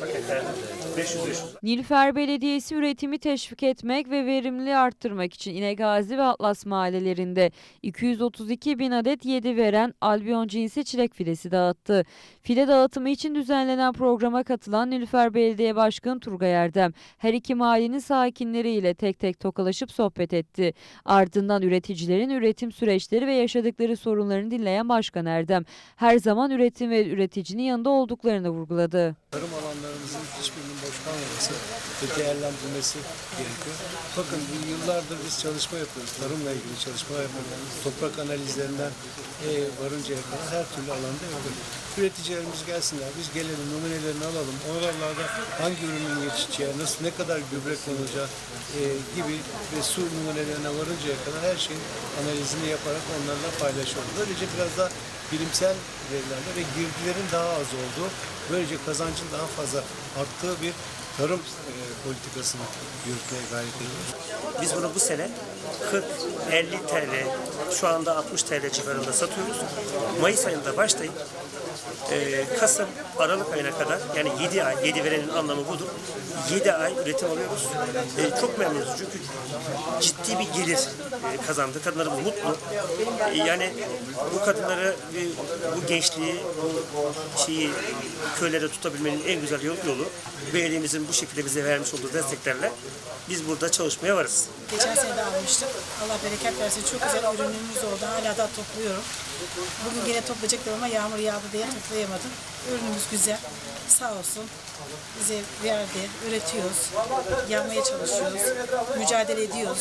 paketler 500-500 Nilüfer Belediyesi üretimi teşvik etmek ve verimliliği arttırmak için İnegazi ve Atlas mahallelerinde 232 bin adet yedi veren albiyon cinsi çilek fidesi dağıttı. Fide dağıtımı için düzenlenen programa katılan Nilüfer Belediye Başkanı Turgay Erdem her iki mahallenin sakinleriyle tek tek tokalaşıp sohbet etti. Ardından üreticilerin üretim süreçleri ve yaşadıkları sorunlarını dinleyen Başkan Erdem her zaman üretim ve üreticinin yanında olduklarını vurguladı. Tarım alanlarımızın hiçbirinin boş kalmaması ve değerlendirilmesi gerekiyor. Bakın bu yıllardır biz çalışma yapıyoruz. Tarımla ilgili çalışma yapıyoruz. Toprak analizlerinden e, varıncaya kadar her türlü alanda yapıyoruz. Üreticilerimiz gelsinler, biz gelelim, numunelerini alalım. Oralarda hangi ürünün yetişeceği, nasıl, ne kadar gübre konulacağı e, gibi ve su numunelerine varıncaya kadar her şeyin analizini yaparak onlarla paylaşıyoruz. Böylece biraz da bilimsel verilerle ve girdilerin daha az olduğu, böylece kazancın daha fazla arttığı bir tarım e, politikasını yürütmeye gayret ediyoruz. Biz bunu bu sene 40-50 TL, şu anda 60 TL civarında satıyoruz. Mayıs ayında başlayıp e, Kasım, Aralık ayına kadar yani 7 ay, 7 verenin anlamı budur. 7 ay üretim alıyoruz. E, çok memnunuz çünkü ciddi bir gelir e, kazandı. Kadınlarımız mutlu. E, yani bu kadınları e, bu gençliği, bu şeyi köylere tutabilmenin en güzel yol- yolu belediyemizin bu şekilde bize vermiş olduğu desteklerle biz burada çalışmaya varız. Geçen sene de almıştık. Allah bereket versin. Çok güzel ürünümüz oldu. Hala da topluyorum. Bugün yine toplayacaktım ama yağmur yağdı diye toplayamadım. Ürünümüz güzel. Sağ olsun. Bize verdi. Üretiyoruz. Yapmaya çalışıyoruz. Mücadele ediyoruz.